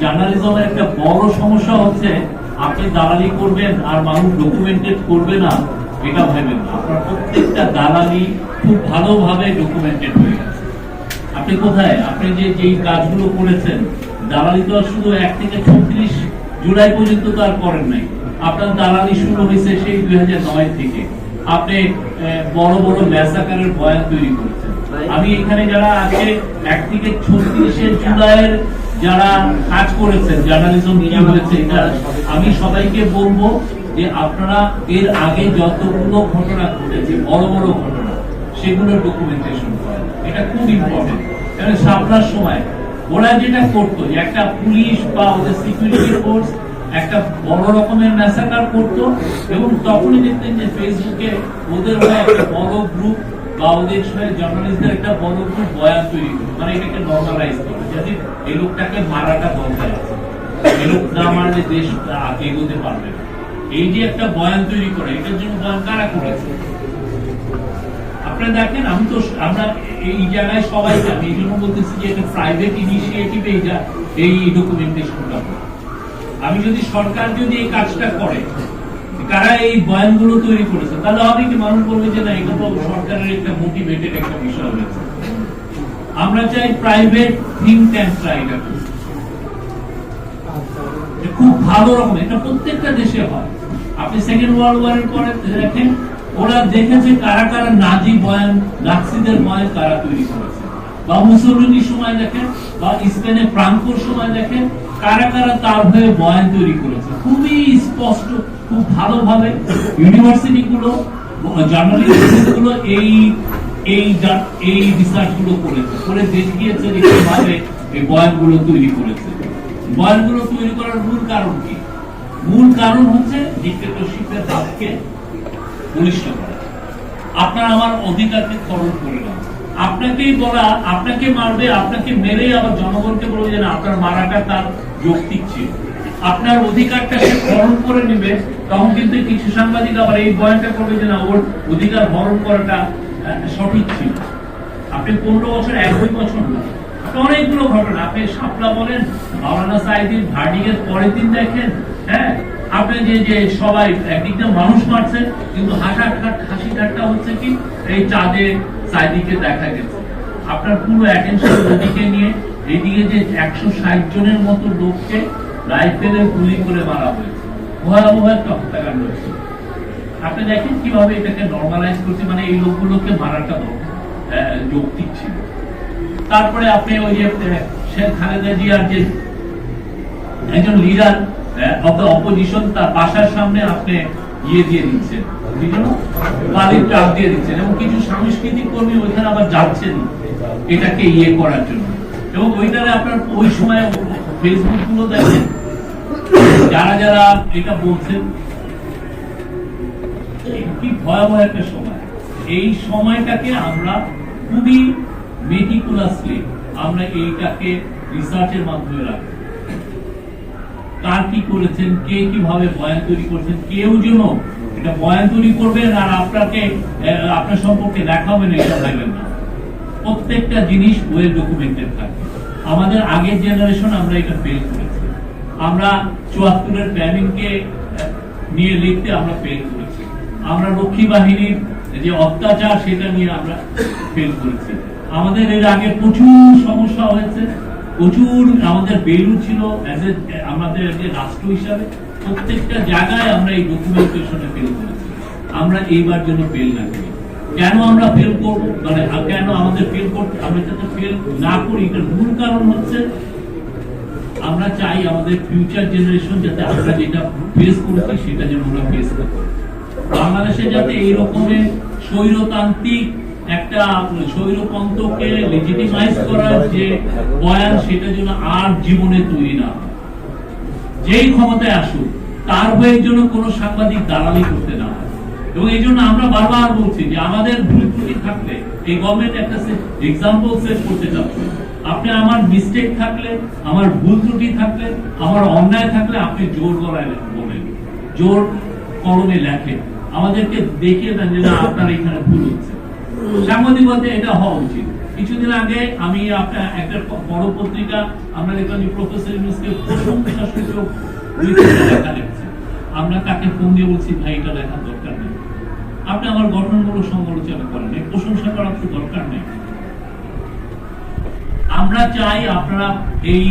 জার্নালিজমের একটা বড় সমস্যা হচ্ছে, আপনি দালালি করবেন আর মানুষ ডকুমেন্টেড করবে না, এটা ভাবেন না। আপনার প্রত্যেকটা দালালি খুব ভালোভাবে ডকুমেন্টেড হয়ে গেছে। আপনি কোথায়? আপনি যে, যেই কাজগুলো করেছেন, দালালি তো আর শুধু এক থেকে ছত্রিশ জুলাই পর্যন্ত তো আর করেন নাই। আপনার দালালি শুরু হয়েছে সেই দুই নয় থেকে। আপনি বড় বড় ম্যাসাকারের বয়ান তৈরি করেছেন। আমি এখানে যারা আছে এক থেকে ছত্রিশে জুলাইয়ের যারা কাজ করেছেন জার্নালিজম কি হয়েছে এটা, আমি সবাইকে বলব যে আপনারা এর আগে যতগুলো ঘটনা ঘটেছে, বড় বড় ঘটনা সেগুলো ডকুমেন্টেশন করেন। এটা খুব ইম্পর্টেন্ট কারণ সামলার সময় ওরা যেটা করতো, যে একটা পুলিশ বা ওদের সিকিউরিটি ফোর্স একটা বড় রকমের ম্যাসাকার করতো, এবং তখনই দেখতেন যে ফেসবুকে ওদের বড় গ্রুপ একটা বয়ান তৈরি করে। মানে নর্মালাইজ করে যাতে এই লোকটাকে মারাটা এই লোক না মারলে দেশ এগোতে পারবে এই যে একটা বয়ান তৈরি করে, এটার জন্য বয়ান কারা করেছে? দেখেন, আমি তো আমরা এই জায়গায় সবাই জানি, এই জন্য বলতেছি যে প্রাইভেট ইনিশিয়েটিভ এই এই ডকুমেন্টেশনটা আমি যদি সরকার যদি এই কাজটা করে কারা এই বয়ানগুলো তৈরি করেছে? তাহলে হবে কি মানুষ বলবে যে না এটা তো সরকারের একটা মোটিভেটেড একটা বিষয় হয়েছে। আমরা চাই প্রাইভেট থিঙ্ক ট্যাঙ্করা এটা খুব ভালো রকম, এটা প্রত্যেকটা দেশে হয়। আপনি সেকেন্ড ওয়ার্ল্ড ওয়ারের পরে দেখেন, ওরা দেখেছে কারা কারা নাজি বয়ান, নাৎসিদের বয়ান কারা তৈরি করেছে। বা মুসলিনীর সময় দেখেন, বা স্পেনে ফ্রাঙ্কোর সময় দেখেন, কারা কারা তার হয়ে বয়ান তৈরি করেছে। খুবই স্পষ্ট খুব ভালোভাবে ইউনিভার্সিটি গুলো জার্নালিস্টগুলো এই এই এই করেছে। করে এই তৈরি করেছে। তৈরি করার মূল কারণ কি? মূল কারণ হচ্ছে ডিক্টেটরশিপের হাতকে বলিষ্ঠ করা। আপনার আমার অধিকারকে খরচ করে না আপনাকেই বলা, আপনাকে মারবে, আপনাকে মেরে আবার জনগণকে বলবে যে না, আপনার মারাটা তার যৌক্তিক ছিল। আপনার অধিকারটা সে হরণ করে নেবে, তখন কিন্তু কিছু সাংবাদিক আবার এই বয়ানটা করবে যে, না, ওর অধিকার হরণ করাটা সঠিক ছিল। আপনি পনেরো বছর, একই বছর না। অনেকগুলো ঘটনা, আপনি সাপলা বলেন, মাওলানা সাইদির ভার্ডিংয়ের পরের দিন দেখেন হ্যাঁ? আপনি যে যে সবাই একদিক দিয়ে মানুষ মারছে কিন্তু হাসা হাসি ঠাট্টা হচ্ছে কি? এই চাঁদে সাইদিকে দেখা গেছে। আপনার পুরো অ্যাটেনশন ওদিকে নিয়ে এদিকে যে একশো ষাট জনের মতো লোককে রাইফেলে গুলি করে মারা হয়েছে। ভয়াবহ একটা হত্যাকাণ্ড হয়েছে। আপনি দেখেন কীভাবে এটাকে নর্মালাইজ করছে মানে এই লোকগুলোকে মারাটা দরকার, যৌক্তিক ছিল। তারপরে আপনি ওই যে শেখ খালেদা জিয়ার যে একজন লিডার অফ দ্য অপোজিশন তার বাসার সামনে আপনি ইয়ে দিয়ে দিচ্ছেন। বালির ট্রাক দিয়ে দিচ্ছেন। এবং কিছু সাংস্কৃতিক কর্মী ওইখানে আবার যাচ্ছেন এটাকে ইয়ে করার জন্য। এবং ওইটারে আপনার ওই সময় ফেসবুকগুলো দেখেন যারা যারা এটা বলছেন কি ভয়াবহ একটা সময়। এই সময়টাকে আমরা খুবই মেটিকুলাসলি আমরা এইটাকে রিসার্চের মাধ্যমে রাখব কার কি করেছেন, কে কীভাবে বয়ান তৈরি করছেন, কেউ যেন এটা বয়ান তৈরি করবেন আর আপনাকে আপনার সম্পর্কে দেখাবেন এটা ভাবেন না। প্রত্যেকটা জিনিস ওয়েল ডকুমেন্টেড থাকবে আমাদের আগের জেনারেশন আমরা এটা ফেল করেছি। আমরা চুয়াত্তরের প্ল্যানিংকে নিয়ে লিখতে আমরা ফেল করেছি। আমরা রক্ষী বাহিনীর যে অত্যাচার, সেটা নিয়ে আমরা ফেল করেছি। আমাদের এর আগে প্রচুর সমস্যা হয়েছে। প্রচুর আমাদের বেলু ছিল আমাদের যে রাষ্ট্র হিসাবে। প্রত্যেকটা জায়গায় আমরা এই ডকুমেন্টেশনে ফেল করেছি। আমরা এইবার জন্য ফেল না করি। কেন আমরা ফেল করব? মানে কেন আমাদের ফেল করতে আমরা যাতে ফেল না করি? এটার মূল কারণ হচ্ছে আমরা চাই আমাদের ফিউচার জেনারেশন যাতে আমরা যেটা ফেস করছি সেটা যেন আমরা ফেস না করি বাংলাদেশে যাতে এই রকমের স্বৈরতান্ত্রিক একটা স্বৈরতন্ত্রকে লেজিটিমাইজ করার যে বয়ান সেটা যেন আর জীবনে তৈরি না যেই ক্ষমতায় আসুক, তার হয়ে জন্য কোনো সাংবাদিক দালালি করতে না এবং এই জন্য আমরা বারবার বলছি যে আমাদের ভুল ত্রুটি থাকলে এই গভর্নমেন্ট একটা এক্সাম্পল সেট করতে চাচ্ছে। আপনি আমার মিস্টেক থাকলে, আমার ভুল ত্রুটি থাকলে, আমার অন্যায় থাকলে আপনি জোর গলায় বলেন। জোর কলমে লেখেন। আমাদেরকে দেখিয়ে দেন যে না, আপনার এখানে ভুল হচ্ছে। সাংবাদিকতা এটা হওয়া উচিত। কিছুদিন আগে আমি আপনার একটা বড় পত্রিকা, আমরা দেখলাম যে প্রফেসর ইউনুসকে প্রশংসা সূচক লেখা লিখছে আমরা তাকে ফোন দিয়ে বলছি, ভাই, এটা লেখার দরকার নেই। আপনি আমার গঠনমূলক সমালোচনা করেন। প্রশংসা করার তো দরকার নেই। আমরা চাই আপনারা এই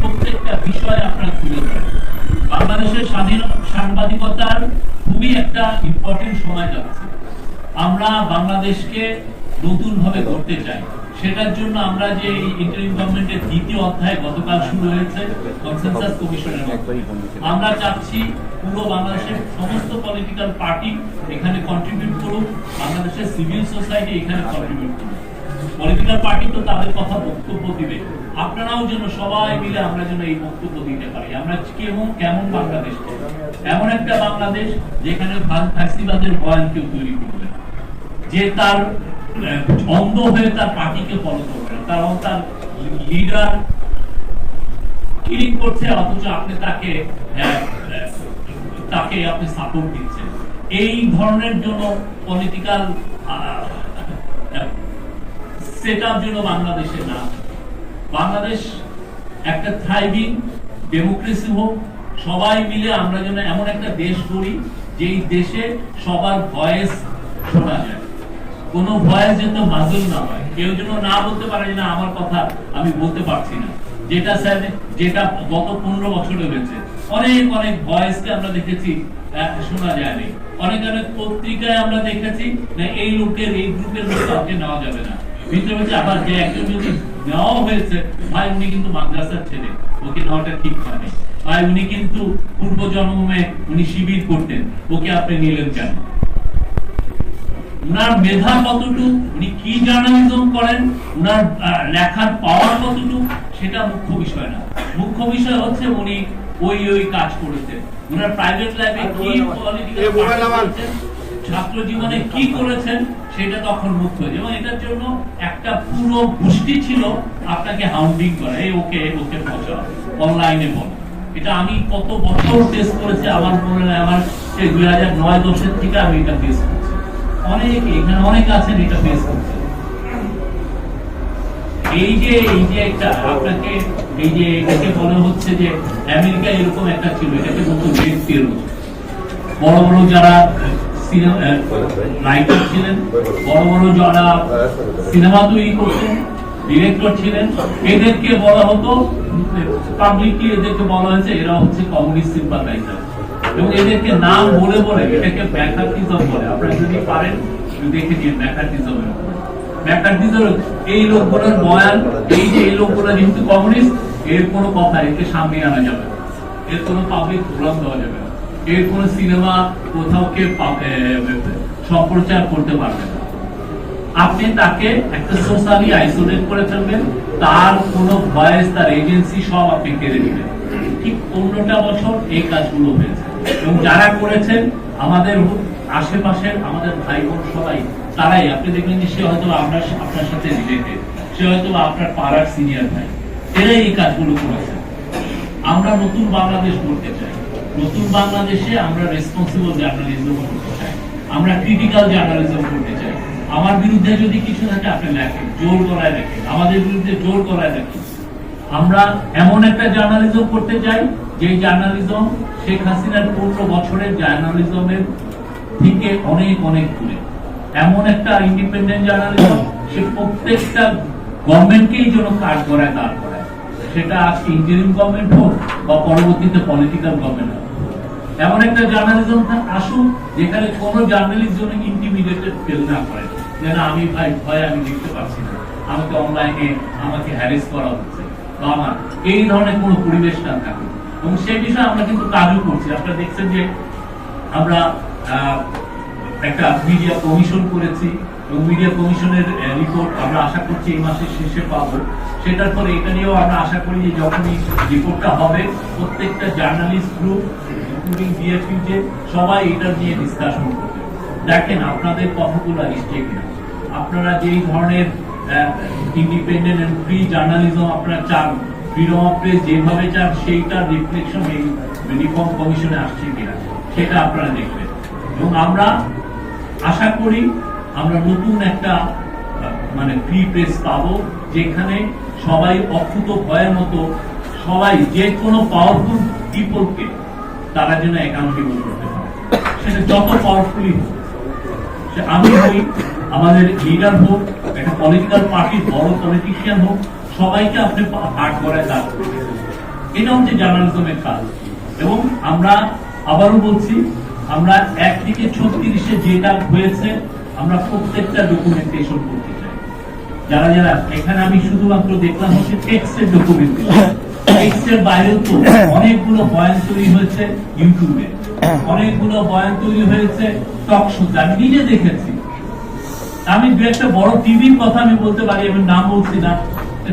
প্রত্যেকটা বিষয় আপনারা তুলে ধরেন। বাংলাদেশের স্বাধীন সাংবাদিকতার খুবই একটা ইম্পর্টেন্ট সময় যাচ্ছে। আমরা বাংলাদেশকে নতুন ভাবে করতে চাই। সেটার জন্য আমরা যে ইন্টারিম গভর্নমেন্টের দ্বিতীয় অধ্যায় গতকাল শুরু হয়েছে কনসেনসাস কমিশনের আমরা চাচ্ছি পুরো বাংলাদেশের সমস্ত পলিটিক্যাল পার্টি এখানে কন্ট্রিবিউট করুক, বাংলাদেশের সিভিল সোসাইটি এখানে কন্ট্রিবিউট করুক। পলিটিক্যাল পার্টি তো তাদের কথা বক্তব্য দিবে। আপনারাও যেন সবাই মিলে আমরা যেন এই বক্তব্য দিতে পারি। আমরা কেমন কেমন বাংলাদেশ এমন একটা বাংলাদেশ যেখানে ফা- ফ্যাসিবাদের বয়ান কেউ তৈরি করবে যে তার অন্ধ হয়ে তার পার্টিকে ফলো করবে। কারণ তার লিডার কিলিং করছে অথচ আপনি তাকে আহ, তাকে আপনি সাপোর্ট দিচ্ছেন। এই ধরনের জন্য পলিটিক্যাল সেট আপ যেন বাংলাদেশে না। বাংলাদেশ একটা থ্রাইভিং ডেমোক্রেসি হোক, সবাই মিলে আমরা যেন এমন একটা দেশ করি যেই দেশে সবার ভয়েস শোনা যায়। কোন ভয়েস যেন না হয়। কেউ যেন না বলতে পারে না, আমার কথা আমি বলতে পারছি না। যেটা স্যার, যেটা গত পনেরো বছরে হয়েছে। অনেক অনেক ভয়েসকে আমরা দেখেছি শোনা যায়নি। অনেক অনেক পত্রিকায় আমরা দেখেছি, না, এই লোকের, এই গ্রুপের লোক নেওয়া যাবে না। ভিতরে আবার যে একজন যদি নেওয়া হয়েছে। ভাই উনি কিন্তু মাদ্রাসার ছেলে। ওকে নেওয়াটা ঠিক হয়নি ভাই উনি কিন্তু পূর্ব জন্মে উনি শিবির করতেন। ওকে আপনি নিলেন কেন? উনার মেধা কতটুকু? উনি কি জার্নালিজম করেন? উনার লেখার পাওয়ার কতটুকু? সেটা মুখ্য বিষয় না। মুখ্য বিষয় হচ্ছে উনি ওই ওই কাজ করেছেন। উনার প্রাইভেট লাইফে কি। পলিটিক্যাল ছাত্র জীবনে কি করেছেন সেটা তখন মুখ্য এবং এটার জন্য একটা পুরো গোষ্ঠী ছিল আপনাকে হাউন্ডিং করা। এই ওকে ওকে পৌঁছা অনলাইনে বলো। এটা আমি কত বছর টেস্ট করেছি, আমার মনে হয় আমার সেই দুই হাজার নয় দশের থেকে আমি এটা ফেস করছি। অনেক, এখানে অনেক আছেন, এটা ফেস করছে এই যে এই যে একটা আপনাকে, এই যে এটাকে মনে হচ্ছে যে আমেরিকা এরকম একটা ছিল। এটাকে বলতো বড় বড় যারা রাইটার ছিলেন, বড় বড় যারা সিনেমা তৈরি করতেন ডিরেক্টর ছিলেন, এদেরকে বলা হতো পাবলিকলি এদেরকে বলা হয়েছে, এরা হচ্ছে কমিউনিস্ট সিম্পাথাইজার এবং এদেরকে নাম বলে বলে, এটাকে ম্যাকার্টিজম বলে। আপনারা যদি পারেন দেখে নিন ম্যাকার্টিজম এই লোকগুলোর বয়ান, এই যে এই লোকগুলো যেহেতু কমিউনিস্ট এর কোনো কথা, একে সামনে আনা যাবে এর কোনো পাবলিক ফোরাম দেওয়া যাবে এর কোনো সিনেমা কোথাও কে সম্প্রচার করতে পারবে না। আপনি তাকে একটা সোশ্যালি আইসোলেট করে ফেলবেন, তার কোনো ভয়েস, তার এজেন্সি সব আপনি কেড়ে নেবেন। ঠিক পনেরোটা বছর এই কাজগুলো হয়েছে। এবং যারা করেছেন, আমাদের আশেপাশের আমাদের ভাই বোন সবাই, তারাই, আপনি দেখবেন যে সে হয়তো আপনার আপনার সাথে রিলেটেড সে হয়তো আপনার পাড়ার সিনিয়র ভাই, এরাই এই কাজগুলো করেছে আমরা নতুন বাংলাদেশ করতে চাই। নতুন বাংলাদেশে আমরা রেসপন্সিবল জার্নালিজম করতে চাই। আমরা ক্রিটিক্যাল জার্নালিজম করতে চাই। আমার বিরুদ্ধে যদি কিছু থাকে আপনি লেখেন, জোর গলায় লেখেন। আমাদের বিরুদ্ধে জোর গলায় লেখেন। আমরা এমন একটা জার্নালিজম করতে চাই যে জার্নালিজম শেখ হাসিনার পনেরো বছরের জার্নালিজমের থেকে অনেক অনেক দূরে। এমন একটা ইন্ডিপেন্ডেন্ট জার্নালিজম সে প্রত্যেকটা গভর্নমেন্টকেই যেন কাজ করায় দাঁড় করায়। সেটা ইঞ্জিনিয়ারিং গভর্নমেন্ট হোক বা পরবর্তীতে পলিটিক্যাল গভর্নমেন্ট হোক। এমন একটা জার্নালিজম আসুক যেখানে কোনো জার্নালিস্ট জন্য ইন্টিমিডিয়েটেড ফিল না করে যে না আমি ভাই ভয় আমি লিখতে পারছি না, আমাকে অনলাইনে আমাকে হ্যারেস করা হচ্ছে বা আমার, এই ধরনের কোনো পরিবেশ না থাকে। এবং সেই বিষয়ে আমরা কিন্তু কাজও করছি। আপনারা দেখছেন যে আমরা একটা মিডিয়া কমিশন করেছি। মিডিয়া কমিশনের রিপোর্ট আমরা আশা করছি এই মাসের শেষে পাবো। সেটার পরে এটা নিয়েও আমরা আশা করি যে যখনই রিপোর্টটা হবে, প্রত্যেকটা জার্নালিস্ট গ্রুপ ইনক্লুডিং বিএফইউ যে সবাই এটা নিয়ে ডিসকাশন করবে। দেখেন আপনাদের কথাগুলো আসছে কিনা আপনারা যেই ধরনের ইন্ডিপেন্ডেন্ট এন্ড ফ্রি জার্নালিজম আপনারা চান ফ্রিডম অফ প্রেস যেভাবে চান সেইটার রিফ্লেকশন এই রিফর্ম কমিশনে আসছে কিনা, সেটা আপনারা দেখবেন। এবং আমরা আশা করি আমরা নতুন একটা মানে ফ্রি প্রেস পাবো, যেখানে সবাই অক্ষুত ভয়ের মতো, সবাই যে কোনো পাওয়ারফুল পিপলকে তারা যেন অ্যাকাউন্টেবল করতে পারে। সেটা যত পাওয়ারফুলি হোক। আমি হই আমাদের লিডার হোক, একটা পলিটিক্যাল পার্টির বড় পলিটিশিয়ান হোক, সবাইকে আপনি হাট করায় দাঁড় করবেন। এটা হচ্ছে জার্নালিজমের কাজ। এবং আমরা আবারও বলছি, আমরা এক থেকে ছত্রিশে যেটা হয়েছে আমরা প্রত্যেকটা ডকুমেন্টেশন করতে চাই। যারা যারা, এখানে আমি শুধুমাত্র দেখলাম হচ্ছে টেক্সটের ডকুমেন্টেশন টেক্সটের বাইরেও তো অনেকগুলো বয়ান তৈরি হয়েছে ইউটিউবে অনেকগুলো বয়ান তৈরি হয়েছে টক শোতে আমি নিজে দেখেছি। আমি দু একটা বড় টিভির কথা আমি বলতে পারি, আমি নাম বলছি না।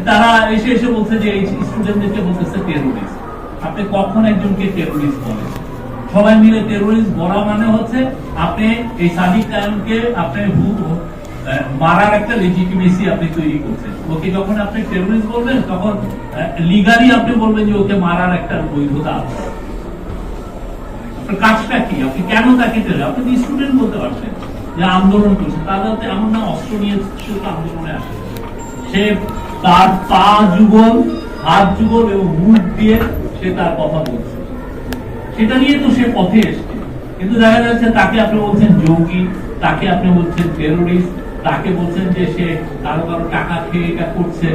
তারা এসে এসে বলছে যে এই স্টুডেন্টদেরকে বলতেছে টেরোরিস্ট আপনি কখন একজনকে টেরোরিস্ট বলেন? সবাই মিলে টেরোরিস্ট বলা মানে হচ্ছে আপনি এই সাদিক কায়মকে আপনি মারার একটা লেজিটিমেসি আপনি তৈরি করছেন। ওকে যখন আপনি টেরোরিস্ট বলবেন, তখন লিগালি আপনি বলবেন যে ওকে মারার একটা বৈধতা আছে। কাজটা কি? আপনি কেন তাকে আপনি স্টুডেন্ট বলতে পারছেন যে আন্দোলন করছে। তাদের তো এমন না অস্ত্র নিয়ে আন্দোলনে আসে। সে তার পা যুগল, হাত যুগল এবং মুখ দিয়ে সে তার কথা বলছে। সেটা নিয়ে তো সে পথে এসছে। কিন্তু দেখা যাচ্ছে তাকে আপনি বলছেন জঙ্গি তাকে আপনি বলছেন টেরোরিস্ট তাকে বলছেন যে সে কারও কারও টাকা খেয়ে এটা করছে।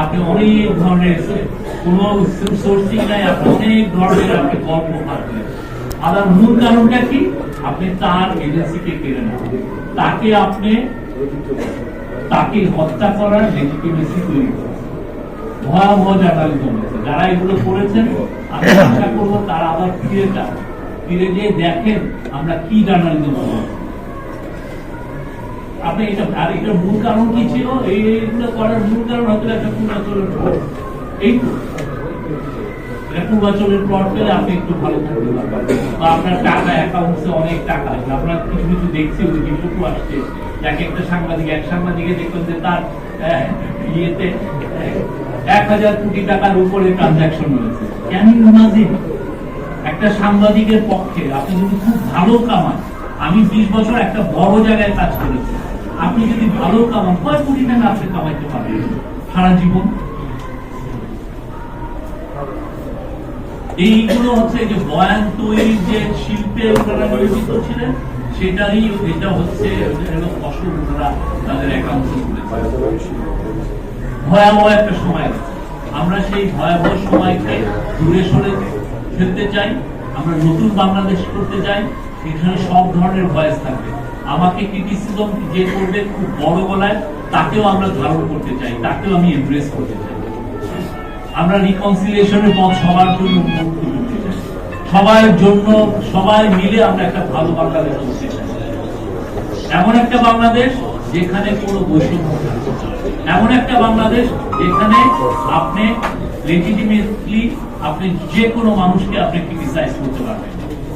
আপনি অনেক ধরনের কোন সোর্সিং নাই, আপনি অনেক ধরনের আপনি গল্প ভাবলেন আর মূল কারণটা কি? আপনি তার এজেন্সিকে কেড়ে নেন। তাকে আপনি, তাকে হত্যা করার লেজিটিমেসি তৈরি করেন ভয়াবহ জার্নালিজম হয়েছে যারা এগুলো করেছেন আমি আশা করব তারা আবার ফিরে যান ফিরে গিয়ে দেখেন আমরা কি জার্নালিজম আপনি এটা, আর এটার মূল কারণ কি ছিল? এইগুলো করার মূল কারণ হয়তো একটা পূর্বাচলের প্লট এই পূর্বাচলের প্লট পেলে আপনি একটু ভালো থাকতে পারবেন। বা আপনার টাকা, অ্যাকাউন্টসে অনেক টাকা আসবে। আপনার কিছু কিছু দেখছি, ওই জিনিসটুকু আসছে। যাকে একটা সাংবাদিক, এক সাংবাদিকে দেখবেন যে তার ইয়েতে এক হাজার কোটি টাকার উপরে ট্রানজাকশন হয়েছে। কেন ইমাজিন একটা সাংবাদিকের পক্ষে আপনি যদি খুব ভালো কামান, আমি বিশ বছর একটা বড় জায়গায় কাজ করেছি, আপনি যদি ভালো কামান, কয় কোটি টাকা আপনি কামাইতে পারবেন সারা জীবন? এইগুলো হচ্ছে যে বয়ান তৈরির যে শিল্পে ওনারা নিয়োজিত ছিলেন, সেটারই, এটা হচ্ছে ওনারা তাদের তুলেছে ভয়াবহ একটা সময় আমরা সেই ভয়াবহ সময়কে দূরে সরে ফেলতে চাই, আমরা নতুন বাংলাদেশ করতে চাই, এখানে সব ধরনের ভয়েস থাকবে। আমাকে ক্রিটিসিজম যে করবে খুব বড় গলায়, তাকেও আমরা ধারণ করতে চাই, তাকেও আমি এমব্রেস করতে চাই। আমরা রিকনসিলিয়েশনের পথ সবার জন্য সবার জন্য, সবাই মিলে আমরা একটা ভালো বাংলাদেশ করতে চাই। এমন একটা বাংলাদেশ যেখানে কোনো বৈষম্য এমন একটা বাংলাদেশ যেখানে আপনি লেজিটিমেটলি আপনি যে কোনো মানুষকে আপনি ক্রিটিসাইজ করতে পারবেন।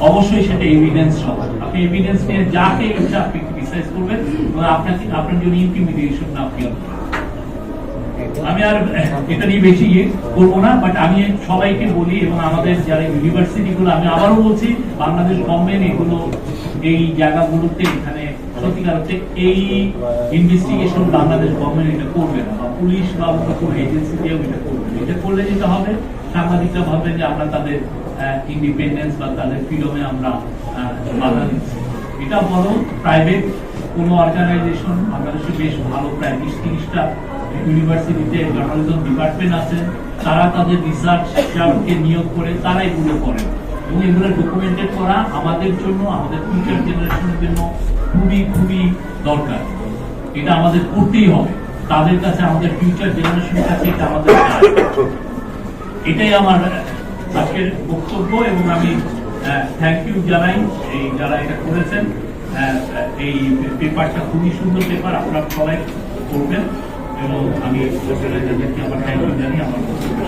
অবশ্যই সেটা এভিডেন্স সহ আপনি এভিডেন্স নিয়ে যাকে ইচ্ছা আপনি ক্রিটিসাইজ করবেন এবং আপনাকে আপনার জন্য ইন্টিমিডিয়েশন না ফিল আমি আর এটা নিয়ে বেশি ইয়ে করব না বাট আমি সবাইকে বলি এবং আমাদের যারা ইউনিভার্সিটি গুলো, আমি আবারও বলছি, বাংলাদেশ গভর্নমেন্ট এগুলো এই জায়গাগুলোতে এখানে সত্যিকার হচ্ছে এই ইনভেস্টিগেশন বাংলাদেশ গভর্নমেন্ট এটা করবে না, বা পুলিশ বা কোনো এজেন্সি দিয়েও এটা করবে না। এটা করলে যেটা হবে, সাংবাদিকরা ভাববেন যে আমরা তাদের ইন্ডিপেন্ডেন্স বা তাদের ফ্রিডমে আমরা বাধা দিচ্ছি এটা বড় প্রাইভেট কোনো অর্গানাইজেশন বাংলাদেশে বেশ ভালো প্রায় বিশ তিরিশটা ইউনিভার্সিটিতে জার্নালিজম ডিপার্টমেন্ট আছে, তারা তাদের রিসার্চকে নিয়োগ করে, তারা এগুলো করেন এবং এগুলো ডকুমেন্টেড করা আমাদের জন্য, আমাদের ফিউচার জেনারেশনের জন্য খুবই খুবই দরকার। এটা আমাদের করতেই হবে। তাদের কাছে আমাদের ফিউচার জেনারেশনের কাছে এটা আমাদের এটাই আমার আজকের বক্তব্য এবং আমি থ্যাংক ইউ জানাই এই যারা এটা করেছেন। এই পেপারটা খুবই সুন্দর পেপার আপনারা সবাই করবেন। এবং আমি আমার থ্যাংক ইউ জানি আমার বক্তব্য।